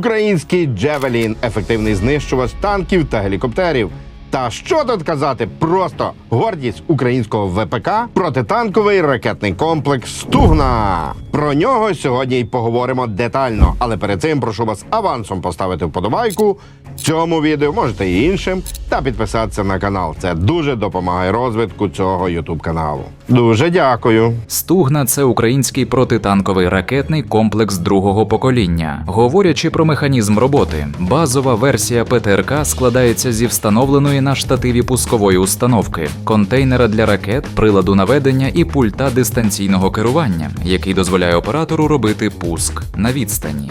український Джевелін, ефективний знищувач танків та гелікоптерів. Та що тут казати, просто гордість українського ВПК протитанковий ракетний комплекс Стугна. Про нього сьогодні й поговоримо детально. Але перед цим прошу вас авансом поставити вподобайку цьому відео, можете і іншим, та підписатися на канал. Це дуже допомагає розвитку цього ютуб каналу. Дуже дякую. Стугна це український протитанковий ракетний комплекс другого покоління. Говорячи про механізм роботи, базова версія ПТРК складається зі встановленої на штативі пускової установки, контейнера для ракет, приладу наведення і пульта дистанційного керування, який дозволяє оператору робити пуск на відстані.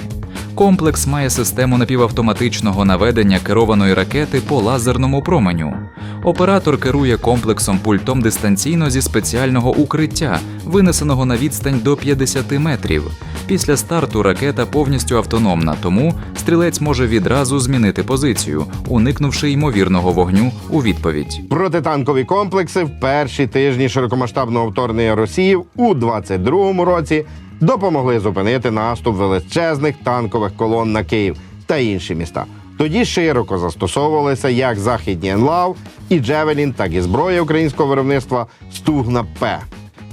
Комплекс має систему напівавтоматичного наведення керованої ракети по лазерному променю. Оператор керує комплексом пультом дистанційно зі спеціального укриття, винесеного на відстань до 50 метрів. Після старту ракета повністю автономна, тому стрілець може відразу змінити позицію, уникнувши ймовірного вогню у відповідь. Протитанкові комплекси в перші тижні широкомасштабного вторгнення Росії у 22-му році допомогли зупинити наступ величезних танкових колон на Київ та інші міста. Тоді широко застосовувалися як західні НЛАВ і Джевелін, так і зброя українського виробництва Стугна П.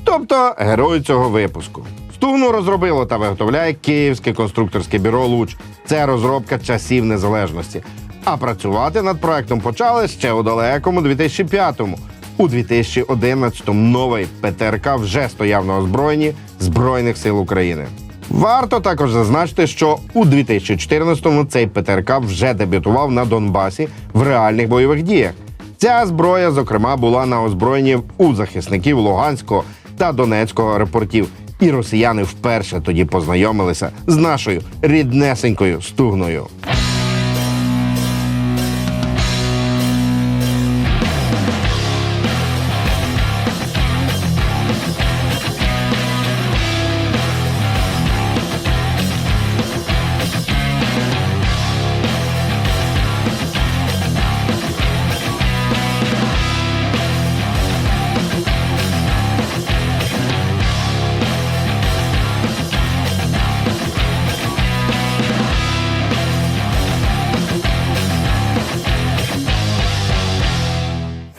Тобто герой цього випуску. Стугну розробило та виготовляє Київське конструкторське бюро Луч. Це розробка часів незалежності. А працювати над проектом почали ще у далекому 2005-му. У 2011-му новий ПТРК вже стояв на озброєнні Збройних сил України. Варто також зазначити, що у 2014-му цей ПТРК вже дебютував на Донбасі в реальних бойових діях. Ця зброя, зокрема, була на озброєнні у захисників Луганського та Донецького аеропортів. І росіяни вперше тоді познайомилися з нашою ріднесенькою стугною.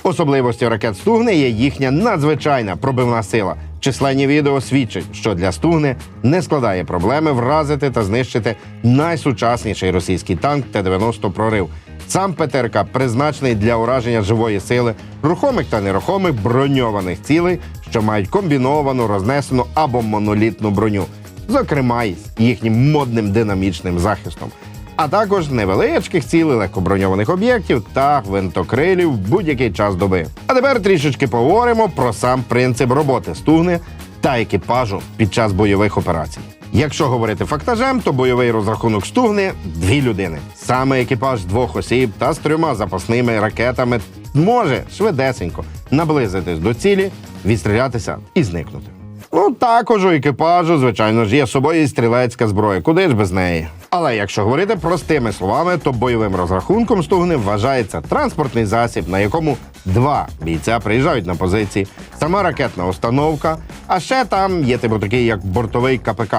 Особливостю ракет Стугни є їхня надзвичайна пробивна сила. Численні відео свідчать, що для Стугни не складає проблеми вразити та знищити найсучасніший російський танк Т-90 прорив. Сам ПТРК призначений для ураження живої сили, рухомих та нерухомих броньованих цілей, що мають комбіновану, рознесену або монолітну броню, зокрема із їхнім модним динамічним захистом а також невеличких цілей легкоброньованих об'єктів та гвинтокрилів в будь-який час доби. А тепер трішечки поговоримо про сам принцип роботи стугни та екіпажу під час бойових операцій. Якщо говорити фактажем, то бойовий розрахунок стугни дві людини. Саме екіпаж двох осіб та з трьома запасними ракетами може швидесенько наблизитись до цілі, відстрілятися і зникнути. Ну, також у екіпажу, звичайно ж, є з собою стрілецька зброя, куди ж без неї. Але якщо говорити простими словами, то бойовим розрахунком стугни вважається транспортний засіб, на якому два бійця приїжджають на позиції, сама ракетна установка, а ще там є типу такий як бортовий КПК,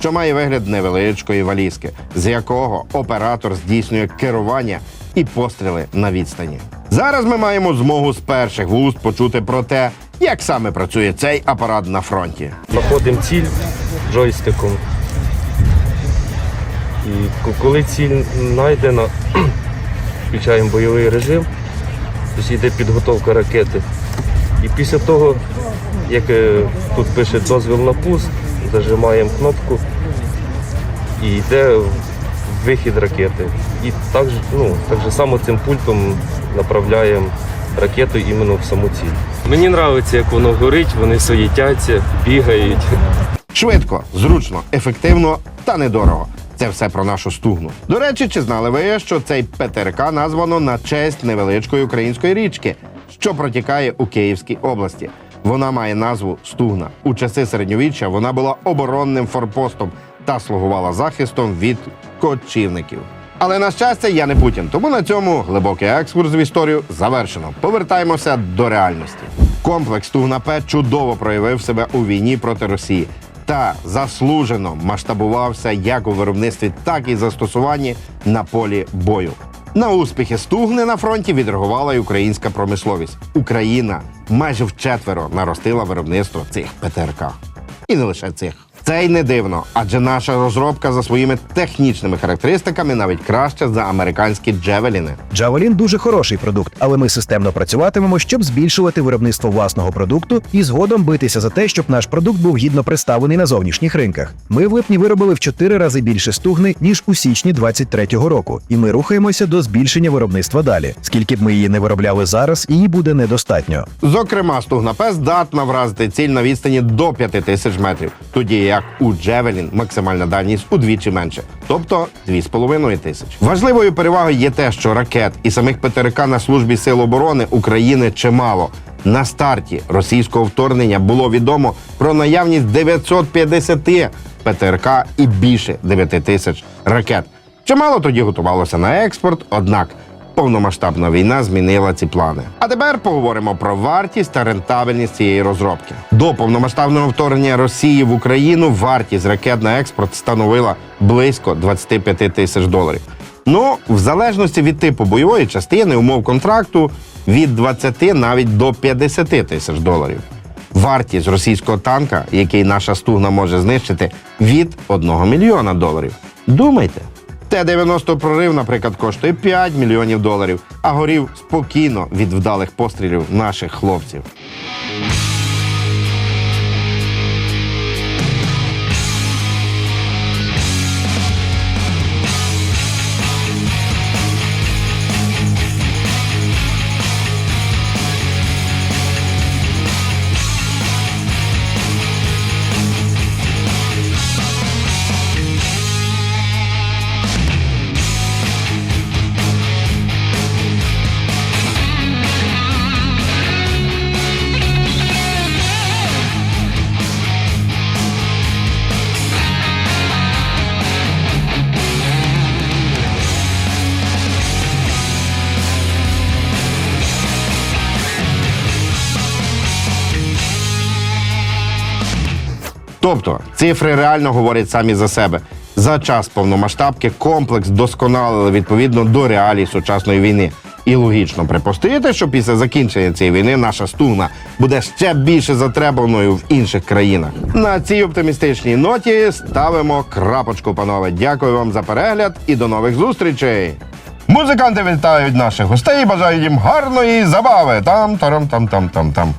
що має вигляд невеличкої валізки, з якого оператор здійснює керування і постріли на відстані. Зараз ми маємо змогу з перших вуст почути про те, як саме працює цей апарат на фронті. Знаходимо ціль джойстиком. І коли ціль знайдена, включаємо бойовий режим, тобто йде підготовка ракети. І після того, як е, тут пише дозвіл на пуск, зажимаємо кнопку і йде вихід ракети. І так, ну, так же само цим пультом направляємо ракету іменно в саму ціль. Мені подобається, як воно горить, вони суєтяться, бігають. Швидко, зручно, ефективно та недорого. Це все про нашу стугну. До речі, чи знали ви, що цей ПТРК названо на честь невеличкої української річки, що протікає у Київській області? Вона має назву Стугна. У часи середньовіччя вона була оборонним форпостом та слугувала захистом від кочівників. Але на щастя, я не Путін, тому на цьому глибокий екскурс в історію завершено. Повертаємося до реальності. Комплекс Тугна П чудово проявив себе у війні проти Росії. та заслужено масштабувався як у виробництві, так і застосуванні на полі бою. На успіхи стугни на фронті відреагувала й українська промисловість. Україна майже вчетверо наростила виробництво цих ПТРК. І не лише цих. Це й не дивно, адже наша розробка за своїми технічними характеристиками навіть краща за американські джевеліни. Javelin дуже хороший продукт, але ми системно працюватимемо, щоб збільшувати виробництво власного продукту і згодом битися за те, щоб наш продукт був гідно представлений на зовнішніх ринках. Ми в липні виробили в 4 рази більше стугни ніж у січні 23-го року, і ми рухаємося до збільшення виробництва далі. Скільки б ми її не виробляли зараз, її буде недостатньо. Зокрема, стугна П здатна вразити ціль на відстані до 5 тисяч метрів, тоді як у Джевелін максимальна дальність удвічі менше, тобто 2,5 тисяч. Важливою перевагою є те, що ракет і самих ПТРК на службі сил оборони України чимало. На старті російського вторгнення було відомо про наявність 950 ПТРК і більше 9 тисяч ракет. Чимало тоді готувалося на експорт, однак повномасштабна війна змінила ці плани. А тепер поговоримо про вартість та рентабельність цієї розробки. До повномасштабного вторгнення Росії в Україну вартість ракет на експорт становила близько 25 тисяч доларів. Ну, в залежності від типу бойової частини, умов контракту від 20 навіть до 50 тисяч доларів. Вартість російського танка, який наша стугна може знищити, від 1 мільйона доларів. Думайте. Т-90 прорив, наприклад, коштує 5 мільйонів доларів, а горів спокійно від вдалих пострілів наших хлопців. Тобто цифри реально говорять самі за себе. За час повномасштабки комплекс досконалили відповідно до реалій сучасної війни. І логічно припустити, що після закінчення цієї війни наша стугна буде ще більше затребуваною в інших країнах. На цій оптимістичній ноті ставимо крапочку, панове. Дякую вам за перегляд і до нових зустрічей. Музиканти вітають наших гостей бажають їм гарної забави. Там тарам там там там там.